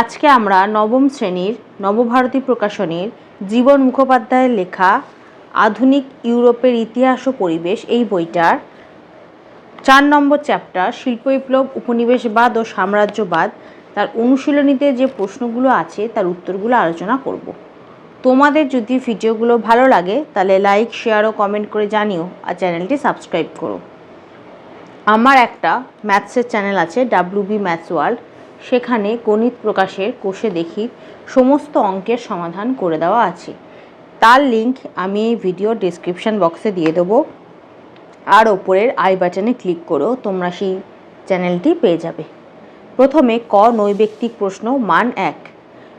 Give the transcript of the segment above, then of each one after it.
আজকে আমরা নবম শ্রেণির নবভারতী প্রকাশনীর জীবন মুখোপাধ্যায়ের লেখা আধুনিক ইউরোপের ইতিহাস ও পরিবেশ এই বইটার চার নম্বর চ্যাপ্টার, শিল্প বিপ্লব, উপনিবেশবাদ ও সাম্রাজ্যবাদ, তার অনুশীলনীতে যে প্রশ্নগুলো আছে তার উত্তরগুলো আলোচনা করব। তোমাদের যদি ভিডিওগুলো ভালো লাগে, তাহলে লাইক শেয়ার ও কমেন্ট করে জানিও আর চ্যানেলটি সাবস্ক্রাইব করো। আমার একটা ম্যাথসের চ্যানেল আছে ডাব্লিউ বি ম্যাথস ওয়ার্ল্ড সেখানে গণিত প্রকাশের কোষে দেখি সমস্ত অঙ্কের সমাধান করে দেওয়া আছে। তার লিংক আমি এই ভিডিও ডিসক্রিপশান বক্সে দিয়ে দেবো। আর ওপরের আই বাটনে ক্লিক করেও তোমরা সেই চ্যানেলটি পেয়ে যাবে। প্রথমে ক নৈবেক্তিক প্রশ্ন, মান এক।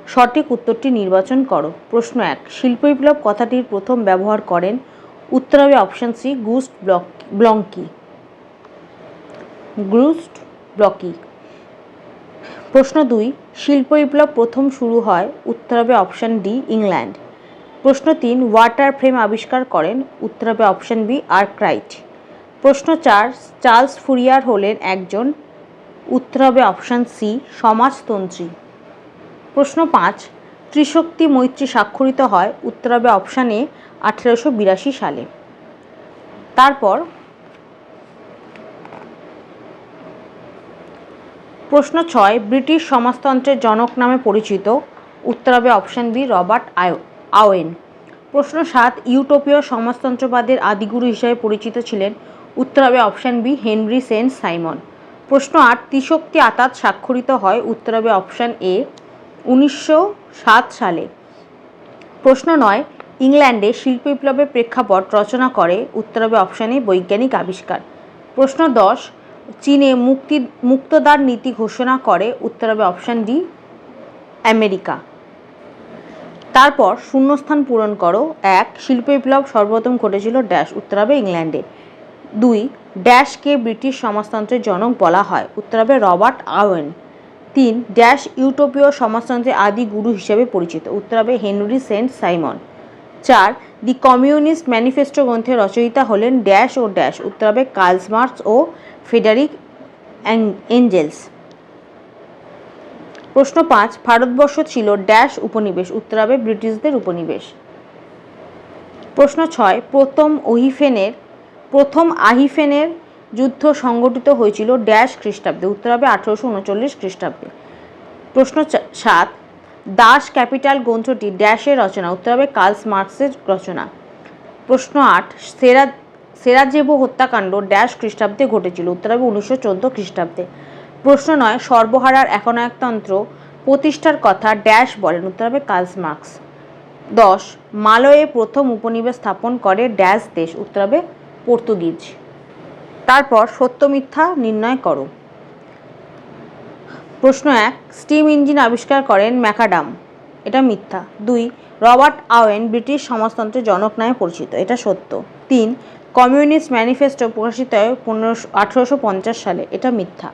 সঠিক উত্তরটি নির্বাচন করো। প্রশ্ন এক শিল্প বিপ্লব কথাটির প্রথম ব্যবহার করেন উত্তর হবে অপশান সি গুস্ট ব্লক ব্লঙ্কি। গ্রুস্ট ব্লকি। প্রশ্ন দুই, শিল্প বিপ্লব প্রথম শুরু হয় উত্তর হবে অপশান ডি, ইংল্যান্ড। প্রশ্ন তিন, ওয়াটার ফ্রেম আবিষ্কার করেন উত্তর হবে অপশান বি, আর্করাইট। প্রশ্ন চার, চার্লস ফুরিয়ার হলেন একজন উত্তর হবে অপশান সি, সমাজতন্ত্রী। প্রশ্ন পাঁচ, ত্রিশক্তি মৈত্রী স্বাক্ষরিত হয় উত্তর হবে অপশান এ, আঠেরোশো বিরাশি সালে। তারপর প্রশ্ন ছয়, ব্রিটিশ সমাজতন্ত্রের জনক নামে পরিচিত। উত্তর হবে অপশান বি, রবার্ট আওয়েন। প্রশ্ন সাত, ইউটোপীয় সমাজতন্ত্রবাদের আদিগুরু হিসেবে পরিচিত ছিলেন। উত্তর হবে option B, Henry Saint Simon. প্রশ্ন আট, ত্রিশক্তি আতাত স্বাক্ষরিত হয় উত্তর হবে অপশান এ, উনিশশো সাত সালে। প্রশ্ন নয়, ইংল্যান্ডে শিল্প বিপ্লবের প্রেক্ষাপট রচনা করে উত্তর হবে অপশানে বৈজ্ঞানিক আবিষ্কার। প্রশ্ন দশ চীনে মুক্তি, মুক্তদার নীতি ঘোষণা করে, উত্তর হবে অপশান ডি আমেরিকা। তারপর শূন্যস্থান পূরণ করো, এক, শিল্প বিপ্লব সর্বপ্রথম ঘটেছিল ড্যাশ, উত্তর হবে ইংল্যান্ডে। দুই, ড্যাশকে ব্রিটিশ সমাজতন্ত্রের জনক বলা হয়, উত্তর হবে রবার্ট আওয়েন। তিন, ড্যাশ ইউটোপীয় সমাজতন্ত্রের আদি গুরু হিসেবে পরিচিত, উত্তর হবে হেনরি সেন্ট সাইমন। চার, দি কমিউনিস্ট ম্যানিফেস্টো গ্রন্থের রচয়িতা হলেন ড্যাশ ও ড্যাশ উত্তর হবে কার্লস ও ফেডারিক এঞ্জেলস। প্রশ্ন পাঁচ, ভারতবর্ষ ছিল ড্যাশ উপনিবেশ উত্তর হবে ব্রিটিশদের উপনিবেশ। প্রশ্ন ছয়, প্রথম ওহিফেনের, প্রথম আহিফেনের যুদ্ধ সংগঠিত হয়েছিল ড্যাশ খ্রিস্টাব্দে উত্তর হবে আঠেরোশো উনচল্লিশ খ্রিস্টাব্দে। প্রশ্ন সাত দাস ক্যাপিটাল গ্রন্থটি ড্যাশের রচনা, উত্তর হবে কার্লস মার্কসের রচনা। প্রশ্ন আট, সেরা সেরাজেভো হত্যাকাণ্ড ড্যাশ খ্রিস্টাব্দে ঘটেছিল, উত্তর হবে উনিশশো চোদ্দ খ্রিস্টাব্দে। প্রশ্ন নয়, সর্বহারার একনায়কতন্ত্র প্রতিষ্ঠার কথা ড্যাশ বলেন, উত্তর হবে কার্লস মার্কস। দশ, মালয়ে প্রথম উপনিবেশ স্থাপন করে ড্যাশ দেশ, উত্তর হবে পর্তুগিজ। তারপর সত্য মিথ্যা নির্ণয় করো। প্রশ্ন এক স্টিম ইঞ্জিন আবিষ্কার করেন ম্যাকাডাম। এটা মিথ্যা। দুই, রবার্ট আওয়েন ব্রিটিশ সমাজতন্ত্রের জনক নামে পরিচিত। এটা সত্য। তিন, কমিউনিস্ট ম্যানিফেস্টো প্রকাশিত হয় পনেরোশো, আঠেরোশো পঞ্চাশ সালে। এটা মিথ্যা।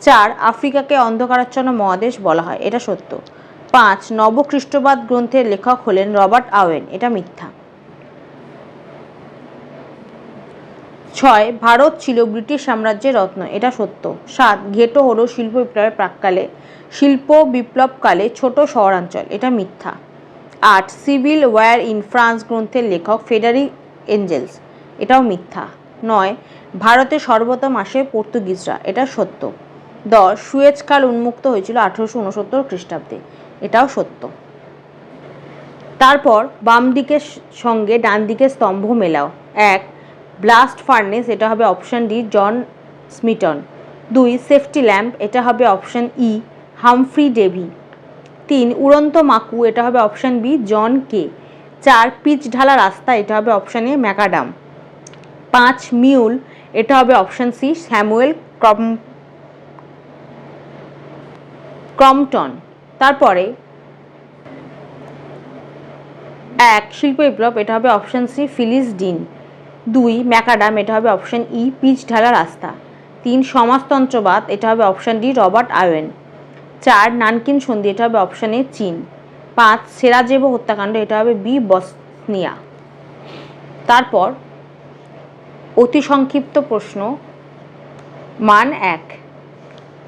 চার, আফ্রিকাকে অন্ধকারাচ্ছন্ন মহাদেশ বলা হয়। এটা সত্য। পাঁচ, নবখ্রিস্টবাদ গ্রন্থের লেখক হলেন রবার্ট আওয়েন। এটা মিথ্যা। ছয়, ভারত ছিল ব্রিটিশ সাম্রাজ্যের রত্ন, এটা সত্য। সাত, ঘেটো হলো শিল্প বিপ্লবের প্রাককালে, শিল্প বিপ্লবকালে ছোট শহরাঞ্চল, এটা মিথ্যা। আট, সিভিল ওয়ার ইন ফ্রান্স গ্রন্থের লেখক ফেডারিক এঞ্জেলস, এটাও মিথ্যা। নয়, ভারতে সর্বপ্রথম আসে পর্তুগিজরা, এটা সত্য। দশ, সুয়েজ খাল উন্মুক্ত হয়েছিল আঠেরোশো উনসত্তর খ্রিস্টাব্দে, এটাও সত্য। তারপর বাম দিকের সঙ্গে ডান দিকের স্তম্ভ মেলাও। এক ব্লাস্ট ফার্নেস, এটা হবে অপশান ডি, জন স্মিটন। দুই, সেফটি ল্যাম্প, এটা হবে অপশান ই, হামফ্রি ডেভি। তিন, উড়ন্ত মাকু, এটা হবে অপশান বি, জন কে। চার, পিচ ঢালা রাস্তা, এটা হবে অপশান এ, ম্যাকাডাম। পাঁচ, মিউল, এটা হবে অপশান সি, স্যামুয়েল ক্রম ক্রমটন তারপরে এক, শিল্প বিপ্লব, এটা হবে অপশান সি, ফিলিস ডিন। দুই, ম্যাকাডাম, এটা হবে অপশান ই পিচ ঢালা রাস্তা। তিন, সমাজতন্ত্রবাদ, এটা হবে অপশান ডি রবার্ট আওয়েন চার, নানকিন সন্ধি, এটা হবে অপশান এ চীন। পাঁচ সেরাজেবো হত্যাকাণ্ড, এটা হবে বি বসনিয়া। তারপর, অতি সংক্ষিপ্ত প্রশ্ন, মান এক।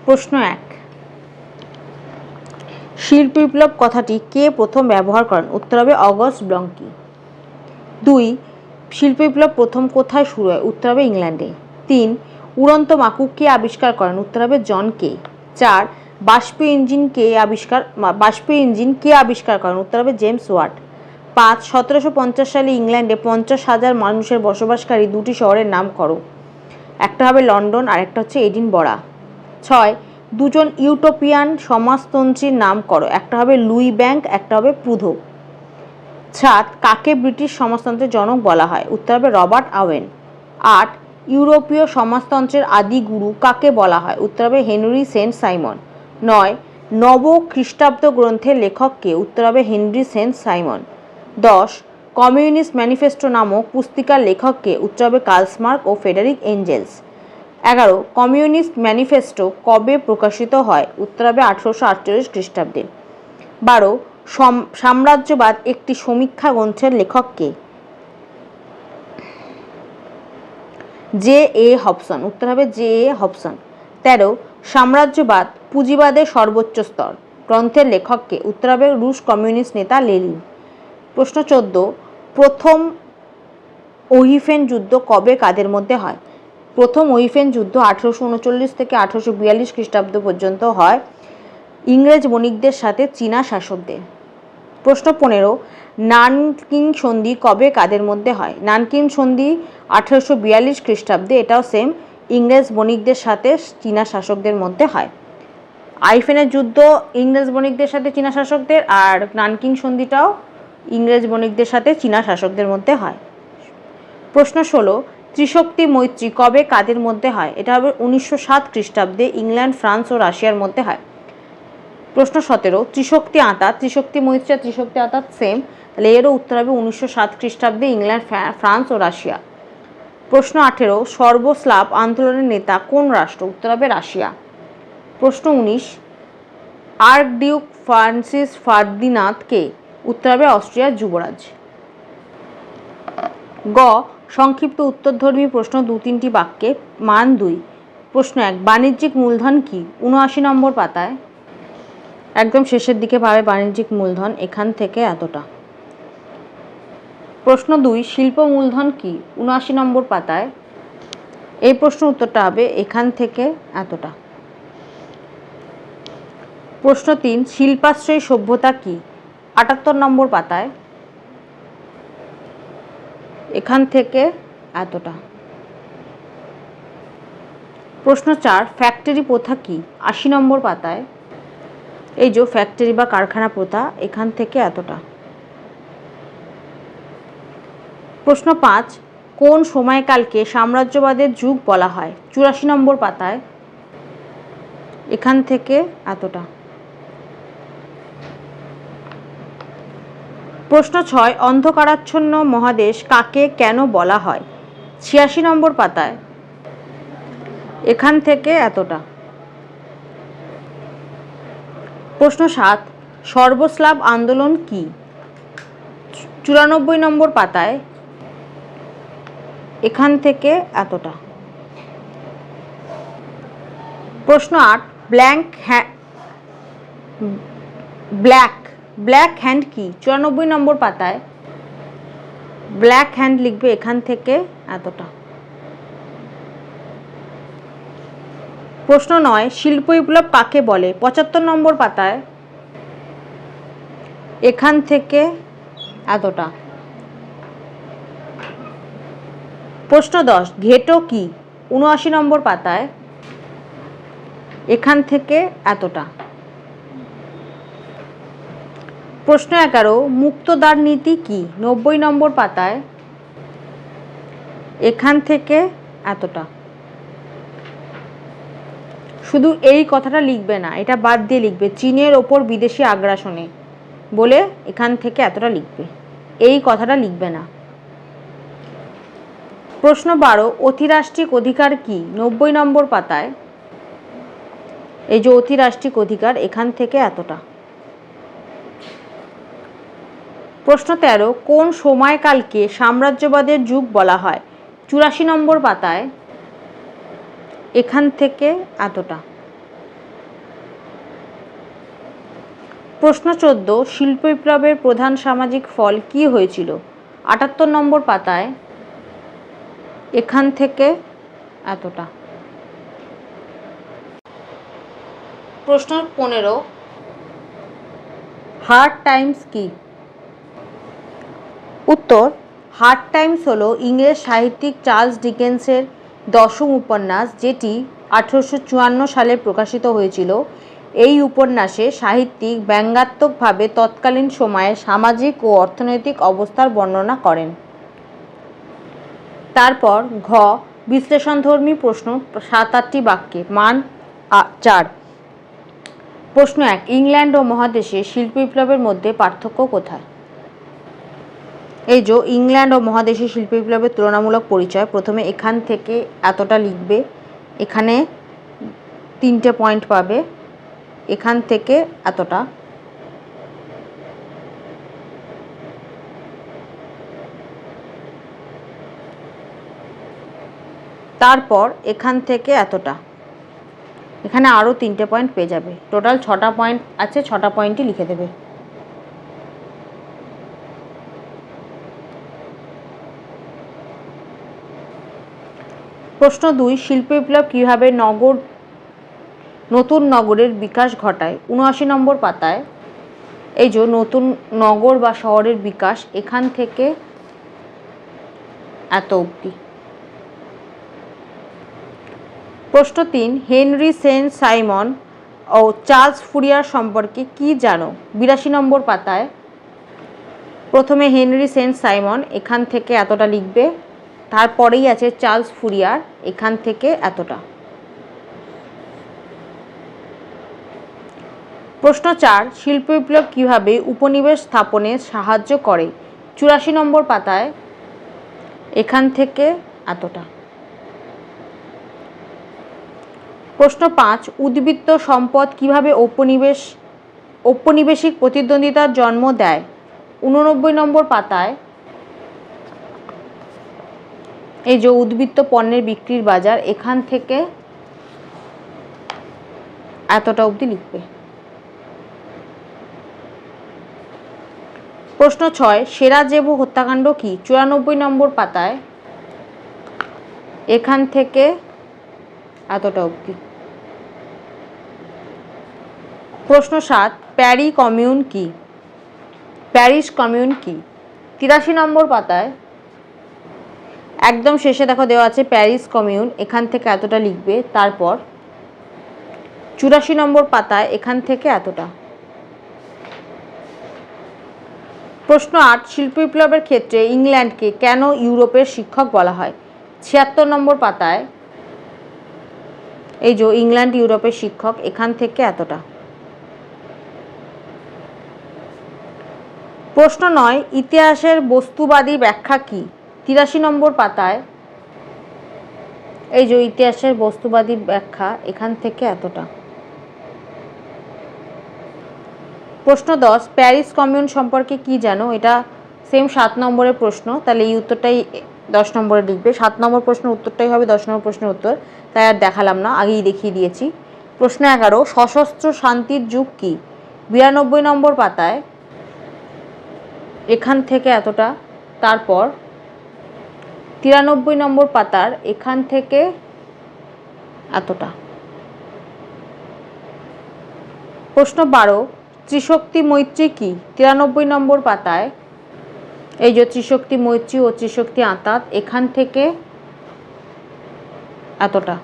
প্রশ্ন এক, শিল্প বিপ্লব কথাটি কে প্রথম ব্যবহার করেন? উত্তর হবে অগস্ট ব্লঙ্কি। দুই শিল্প বিপ্লব প্রথম কোথায় শুরু হয়? উত্তর হবে ইংল্যান্ডে। তিন, উড়ন্ত মাকুক কে আবিষ্কার করেন? উত্তর হবে জন কে। চার বাষ্পীয় ইঞ্জিন কে আবিষ্কার বাষ্পীয় ইঞ্জিন কে আবিষ্কার করেন? উত্তর হবে জেমস ওয়াট। পাঁচ, সতেরোশো পঞ্চাশ সালে ইংল্যান্ডে পঞ্চাশ হাজার মানুষের বসবাসকারী দুটি শহরের নাম করো একটা হবে লন্ডন আর একটা হচ্ছে এডিনবরা। ছয়, দুজন ইউটোপিয়ান সমাজতন্ত্রীর নাম করো একটা হবে লুই ব্যাংক, একটা হবে প্রুধো সাত কাকে ব্রিটিশ সমাজতন্ত্রের জনক বলা হয়? উত্তর হবে রবার্ট আওয়েন আট, ইউরোপীয় সমাজতন্ত্রের আদি গুরু কাকে বলা হয়? উত্তর হবে হেনরি সেন্ট সাইমন। নয়, নব খ্রিস্টাব্দ গ্রন্থের লেখককে উত্তর হবে হেনরি সেন্ট সাইমন। দশ, কমিউনিস্ট ম্যানিফেস্টো নামক পুস্তিকার লেখককে উত্তর হবে কার্লসমার্ক ও ফেডারিক এঞ্জেলস। এগারো, কমিউনিস্ট ম্যানিফেস্টো কবে প্রকাশিত হয়? উত্তর হবে আঠারোশো আটচল্লিশ খ্রিস্টাব্দে। বারো সাম্রাজ্যবাদ একটি সমীক্ষা গ্রন্থের লেখককে জে এ হবসন। উত্তর হবে জে এ হবসন। তেরো, সাম্রাজ্যবাদ পুঁজিবাদের সর্বোচ্চ স্তর। গ্রন্থের লেখককে উত্তর হবে রুশ কমিউনিস্ট নেতা লেলিন প্রশ্ন চোদ্দ, প্রথম ওহিফেন যুদ্ধ কবে কাদের মধ্যে হয়? প্রথম ওহিফেন যুদ্ধ আঠেরোশো উনচল্লিশ থেকে আঠেরোশো বিয়াল্লিশ খ্রিস্টাব্দ পর্যন্ত হয়। ইংরেজ বণিকদের সাথে চীনা শাসকদের। প্রশ্ন পনেরো নানকিং সন্ধি কবে কাদের মধ্যে হয়? নানকিং সন্ধি আঠেরোশো বিয়াল্লিশ খ্রিস্টাব্দে এটাও সেম ইংরেজ বণিকদের সাথে চীনা শাসকদের মধ্যে হয়। আইফেনের যুদ্ধ ইংরেজ বণিকদের সাথে চীনা শাসকদের আর নানকিং সন্ধিটাও ইংরেজ বণিকদের সাথে চীনা শাসকদের মধ্যে হয়। প্রশ্ন ষোলো, ত্রিশক্তি মৈত্রী কবে কাদের মধ্যে হয়? এটা হবে উনিশশো সাত খ্রিস্টাব্দে ইংল্যান্ড, ফ্রান্স ও রাশিয়ার মধ্যে হয়। প্রশ্ন সতেরো, ত্রিশক্তি আঁতা, ত্রিশক্তি আর ত্রিশক্তি আঁতা সেম তাহলে এরও উত্তর হবে উনিশশো সাত খ্রিস্টাব্দে ইংল্যান্ড ফ্রান্স ও রাশিয়া। প্রশ্ন আঠেরো, সর্বস্লাভ আন্দোলনের নেতা কোন রাষ্ট্র? উত্তর হবে রাশিয়া। প্রশ্ন উনিশ আর্ক ডিউক ফ্রান্সিস ফার্দিনাথকে উত্তর হবে অস্ট্রিয়ার যুবরাজ। গ, সংক্ষিপ্ত উত্তরধর্মী প্রশ্ন দু তিনটি বাক্যে, মান দুই। প্রশ্ন এক, বাণিজ্যিক মূলধন কি? উনআশি নম্বর পাতায়। একদম শেষের দিকে পাবে বাণিজ্যিক মূলধন, এখান থেকে এতটা। প্রশ্ন দুই, শিল্প মূলধন কি? উনআশি নম্বর পাতায় এই প্রশ্ন উত্তরটা হবে, এখান থেকে এতটা। প্রশ্ন তিন, শিল্পাশ্রয়ী সভ্যতা কি? আটাত্তর নম্বর পাতায়, এখান থেকে এতটা। প্রশ্ন চার, ফ্যাক্টরি প্রথা কি? আশি নম্বর পাতায় এই যে ফ্যাক্টরি বা কারখানা প্রথা এখান থেকে এতটা। প্রশ্ন পাঁচ, কোন সময়কালকে সাম্রাজ্যবাদের যুগ বলা হয়? চুরাশি নম্বর পাতায়। এখান থেকে এতটা। প্রশ্ন ছয়, অন্ধকারাচ্ছন্ন মহাদেশ কাকে কেন বলা হয়? ছিয়াশি নম্বর পাতায়। এখান থেকে এতটা। প্রশ্ন সাত, সর্বস্লাব আন্দোলন কি? চুরানব্বই নম্বর পাতায়, এখান থেকে এতটা। প্রশ্ন আট, ব্ল্যাঙ্ক ব্ল্যাক ব্ল্যাক হ্যান্ড কি? চুরানব্বই নম্বর পাতায়, ব্ল্যাক হ্যান্ড লিখবে এখান থেকে এতটা। প্রশ্ন নয়, শিল্প বিপ্লব কাকে বলে? পঁচাত্তর নম্বর পাতায়, এখান থেকে এতটা। প্রশ্ন দশ, ঘেটো কি? উনআশি নম্বর পাতায়, এখান থেকে এতটা। প্রশ্ন এগারো, মুক্তদার নীতি কি? নব্বই নম্বর পাতায়, এখান থেকে এতটা। শুধু এই কথাটা লিখবে না, এটা বাদ দিয়ে লিখবে, চীনের ওপর বিদেশি আগ্রাসনে বলে এখান থেকে এতটা লিখবে। এই কথাটা লিখবে না। প্রশ্ন বারো, অতিরাষ্ট্রিক অধিকার কি? নব্বই নম্বর পাতায় এই যে অতিরাষ্ট্রিক অধিকার এখান থেকে এতটা। প্রশ্ন তেরো, কোন সময়কালকে সাম্রাজ্যবাদের যুগ বলা হয়? চুরাশি নম্বর পাতায় এখান থেকে এতটা। প্রশ্ন চোদ্দ শিল্প বিপ্লবের প্রধান সামাজিক ফল কি হয়েছিল? আটাত্তর নম্বর পাতায়, এখান থেকে এতটা। প্রশ্ন পনেরো, হার্ড টাইমস কি? উত্তর, হার্ড টাইমস হলো ইংরেজ সাহিত্যিক চার্লস ডিকেন্সের দশম উপন্যাস, যেটি আঠেরোশো চুয়ান্ন সালে প্রকাশিত হয়েছিল। এই উপন্যাসে সাহিত্যিক ব্যঙ্গাত্মকভাবে তৎকালীন সময়ে সামাজিক ও অর্থনৈতিক অবস্থার বর্ণনা করেন। তারপর ঘ, বিশ্লেষণধর্মী প্রশ্ন, সাত আটটি বাক্যে, মান চার। প্রশ্ন এক, ইংল্যান্ড ও মহাদেশে শিল্প বিপ্লবের মধ্যে পার্থক্য কোথায়? এই যে ইংল্যান্ড ও মহাদেশি শিল্প বিপ্লবের তুলনামূলক পরিচয়, প্রথমে এখান থেকে এতটা লিখবে, এখানে তিনটে পয়েন্ট পাবে, এখান থেকে এতটা। তারপর এখান থেকে এতটা। এখানে আরও তিনটে পয়েন্ট পেয়ে যাবে। টোটাল ছটা পয়েন্ট আছে, ছটা পয়েন্টই লিখে দেবে। প্রশ্ন দুই, শিল্প বিপ্লব কীভাবে নগর, নতুন নগরের বিকাশ ঘটায়? উনআশি নম্বর পাতায়, এই যে নতুন নগর বা শহরের বিকাশ এখান থেকে এত অবধি। প্রশ্ন তিন, হেনরি সেন্ট সাইমন ও চার্লস ফুরিয়ার সম্পর্কে কি জানো? বিরাশি নম্বর পাতায়, প্রথমে হেনরি সেন্ট সাইমন এখান থেকে এতটা লিখবে। তারপরেই আছে চার্লস ফুরিয়ার, এখান থেকে এতটা। প্রশ্ন চার, শিল্প বিপ্লব কীভাবে উপনিবেশ স্থাপনে সাহায্য করে? চুরাশি নম্বর পাতায়, এখান থেকে এতটা। প্রশ্ন পাঁচ, উদ্বৃত্ত সম্পদ কীভাবে ঔপনিবেশ ঔপনিবেশিক প্রতিদ্বন্দ্বিতার জন্ম দেয়? উননব্বই নম্বর পাতায় এই যে উদ্বৃত্ত পণ্যের বিক্রির বাজার, এখান থেকে এতটা অবধি লিখবে। প্রশ্ন ছয়, সেরা জেবু হত্যাকাণ্ড কি? চুরানব্বই নম্বর পাতায় এখান থেকে এতটা অবধি। প্রশ্ন সাত প্যারি কমিউন কি? প্যারিস কমিউন কি? তিরাশি নম্বর পাতায় একদম শেষে দেখো দেওয়া আছে প্যারিস কমিউন, এখান থেকে এতটা লিখবে, তারপর চুরাশি নম্বর পাতায় এখান থেকে এতটা। প্রশ্ন আট, শিল্প বিপ্লবের ক্ষেত্রে ইংল্যান্ডকে কেন ইউরোপের শিক্ষক বলা হয়? ছিয়াত্তর নম্বর পাতায় এই যে ইংল্যান্ড ইউরোপের শিক্ষক, এখান থেকে এতটা। প্রশ্ন নয়, ইতিহাসের বস্তুবাদী ব্যাখ্যা কি? তিরাশি নম্বর পাতায়, এই যে ইতিহাসের বস্তুবাদী ব্যাখ্যা, এখান থেকে এতটা। প্রশ্ন দশ, প্যারিস কমিউন সম্পর্কে কি জানো? এটা সেম সাত নম্বরের প্রশ্ন, তাহলে এই উত্তরটাই দশ নম্বরে লিখবে। সাত নম্বর প্রশ্নের উত্তরটাই হবে দশ নম্বর প্রশ্নের উত্তর, তাই আর দেখালাম না, আগেই দেখিয়ে দিয়েছি। প্রশ্ন এগারো, সশস্ত্র শান্তির যুগ কি? বিরানব্বই নম্বর পাতায়, এখান থেকে এতটা। তারপর তিরানব্বই নম্বর পাতার এখান থেকে এতটা। প্রশ্ন বারো, ত্রিশক্তি মৈত্রী কি? তিরানব্বই নম্বর পাতায় এই যে ত্রিশক্তি মৈত্রী ও ত্রিশক্তি আঁতাত এখান থেকে এতটা।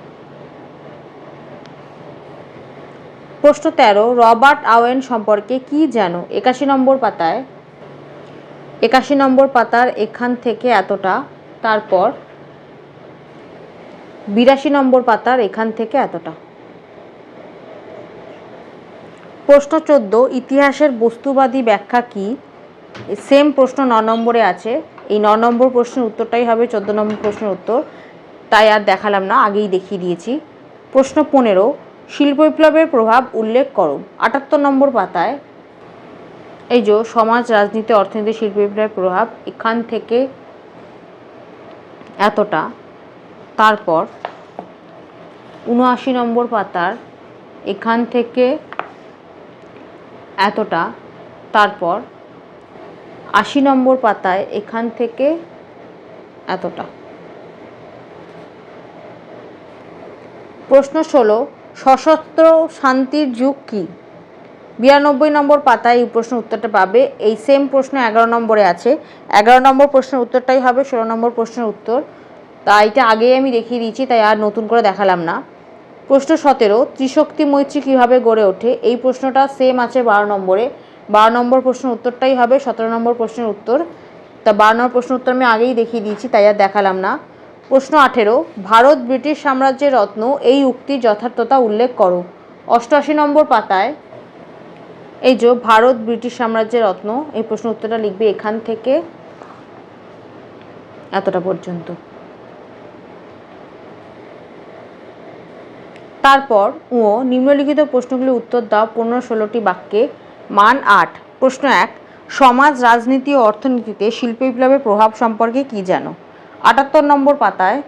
প্রশ্ন তেরো, রবার্ট আওয়েন সম্পর্কে কি জানো? একাশি নম্বর পাতায়, একাশি নম্বর পাতার এখান থেকে এতটা। তারপর বিরাশি নম্বর পাতার এখান থেকে এতটা। প্রশ্ন চোদ্দ, ইতিহাসের বস্তুবাদী ব্যাখ্যা কি? সেম প্রশ্ন ন নম্বরে আছে। এই ন নম্বর প্রশ্নের উত্তরটাই হবে চোদ্দ নম্বর প্রশ্নের উত্তর। তাই আর দেখালাম না, আগেই দেখিয়ে দিয়েছি। প্রশ্ন পনেরো, শিল্প বিপ্লবের প্রভাব উল্লেখ করো। আটাত্তর নম্বর পাতায় এই যে সমাজ, রাজনীতি, অর্থনীতি, শিল্প বিপ্লবের প্রভাব এখান থেকে এতটা। তারপর উনআশি নম্বর পাতার এখান থেকে এতটা। তারপর আশি নম্বর পাতায় এখান থেকে এতটা। প্রশ্ন ষোলো, সশস্ত্র শান্তির যুগ কী? বিরানব্বই নম্বর পাতায় এই প্রশ্ন উত্তরটা পাবে। এই সেম প্রশ্ন এগারো নম্বরে আছে। এগারো নম্বর প্রশ্নের উত্তরটাই হবে, ষোলো নম্বর প্রশ্নের উত্তর। তা এটা আগেই আমি দেখিয়ে দিয়েছি, তাই আর নতুন করে দেখালাম না। প্রশ্ন সতেরো, ত্রিশক্তি মৈত্রী কীভাবে গড়ে ওঠে? এই প্রশ্নটা সেম আছে বারো নম্বরে। বারো নম্বর প্রশ্নের উত্তরটাই হবে, সতেরো নম্বর প্রশ্নের উত্তর। তা বারো নম্বর প্রশ্ন উত্তর আমি আগেই দেখিয়ে দিয়েছি, তাই আর দেখালাম না। প্রশ্ন আঠেরো ভারত ব্রিটিশ সাম্রাজ্যের রত্ন, এই উক্তির যথার্থতা উল্লেখ করো। অষ্টআশি নম্বর পাতায় এই যে ভারত ব্রিটিশ সাম্রাজ্যের রত্ন, এই প্রশ্ন উত্তরটা লিখবে এখান থেকে এতটা পর্যন্ত। তারপর ও নিম্নলিখিত প্রশ্নগুলির উত্তর দাও পনেরো ষোলোটি বাক্যে। মান আট, প্রশ্ন এক, সমাজ, রাজনীতি ও অর্থনীতিতে শিল্প বিপ্লবের প্রভাব সম্পর্কে কি জানো? আটাত্তর নম্বর পাতায়,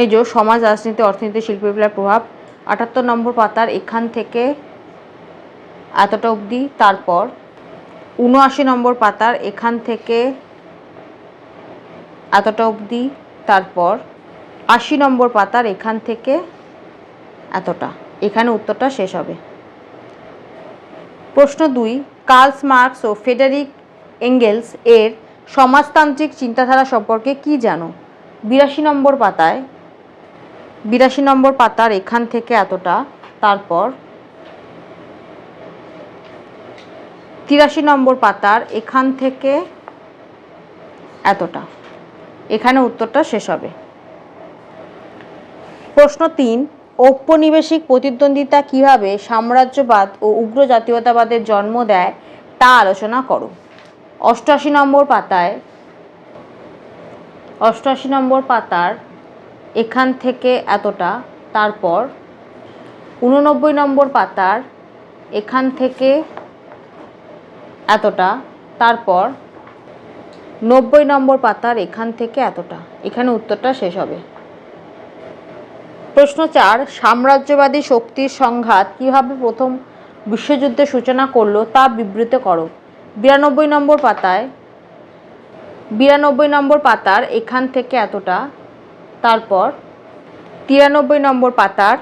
এই যে সমাজ, রাজনীতি অর্থনীতি শিল্প বিপ্লবের প্রভাব, আটাত্তর নম্বর পাতার এখান থেকে এতটা অবধি। তারপর উনআশি নম্বর পাতার এখান থেকে এতটা অবধি। তারপর আশি নম্বর পাতার এখান থেকে এতটা। এখানে উত্তরটা শেষ হবে। প্রশ্ন দুই, কার্লস মার্কস ও ফেডারিক এঙ্গেলস এর সমাজতান্ত্রিক চিন্তাধারা সম্পর্কে কি জানো? বিরাশি নম্বর পাতায়, বিরাশি নম্বর পাতার এখান থেকে এতটা। তারপর তিরাশি নম্বর পাতার এখান থেকে এতটা। এখানে উত্তরটা শেষ হবে। প্রশ্ন তিন, ঔপনিবেশিক প্রতিদ্বন্দ্বিতা কীভাবে সাম্রাজ্যবাদ ও উগ্র জাতীয়তাবাদের জন্ম দেয় তা আলোচনা করো। অষ্টআশি নম্বর পাতায় অষ্টআশি নম্বর পাতার এখান থেকে এতটা, তারপর উননব্বই নম্বর পাতার এখান থেকে এতটা, তারপর নব্বই নম্বর পাতার এখান থেকে এতটা। এখানে উত্তরটা শেষ হবে। প্রশ্ন চার, সাম্রাজ্যবাদী শক্তির সংঘাত কীভাবে প্রথম বিশ্বযুদ্ধের সূচনা করল তা বিবৃত করো। বিরানব্বই নম্বর পাতায়, বিরানব্বই নম্বর পাতার এখান থেকে এতটা, তারপর তিরানব্বই নম্বর পাতার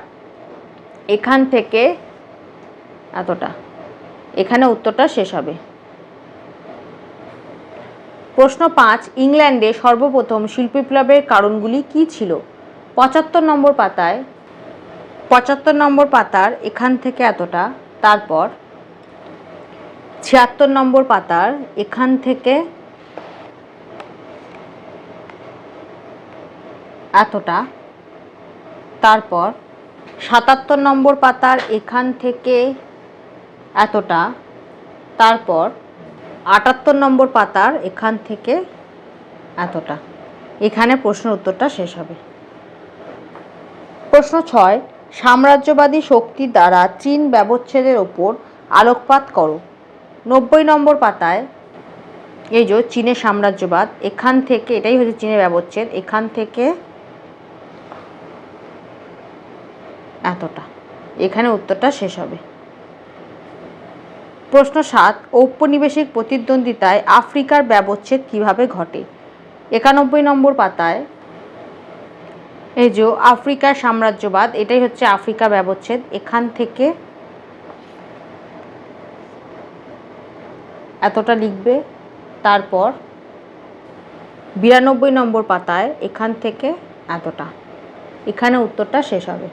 এখান থেকে এতটা। এখানে উত্তরটা শেষ হবে। প্রশ্ন পাঁচ, ইংল্যান্ডে সর্বপ্রথম শিল্প বিপ্লবের কারণগুলি কী ছিল? পঁচাত্তর নম্বর পাতায়, পঁচাত্তর নম্বর পাতার এখান থেকে এতটা, তারপর ছিয়াত্তর নম্বর পাতার এখান থেকে এতটা, তারপর সাতাত্তর নম্বর পাতার এখান থেকে এতটা, তারপর আটাত্তর নম্বর পাতার এখান থেকে এতটা। এখানে প্রশ্নের উত্তরটা শেষ হবে। প্রশ্ন ছয়, সাম্রাজ্যবাদী শক্তির দ্বারা চীন ব্যবচ্ছেদের ওপর আলোকপাত করো। নব্বই নম্বর পাতায় এই যে চীনের সাম্রাজ্যবাদ, এখান থেকে এটাই হচ্ছে চীনের ব্যবচ্ছেদ, এখান থেকে এতটা। এখানে উত্তরটা শেষ হবে। প্রশ্ন সাত, ঔপনিবেশিক প্রতিদ্বন্দ্বিতায় আফ্রিকার ব্যবচ্ছেদ কীভাবে ঘটে? একানব্বই নম্বর পাতায়, এই যে আফ্রিকার সাম্রাজ্যবাদ, এটাই হচ্ছে আফ্রিকা ব্যবচ্ছেদ। এখান থেকে এতটা লিখবে, তারপর বিরানব্বই নম্বর পাতায়, এখান থেকে এতটা। এখানে উত্তরটা শেষ হবে।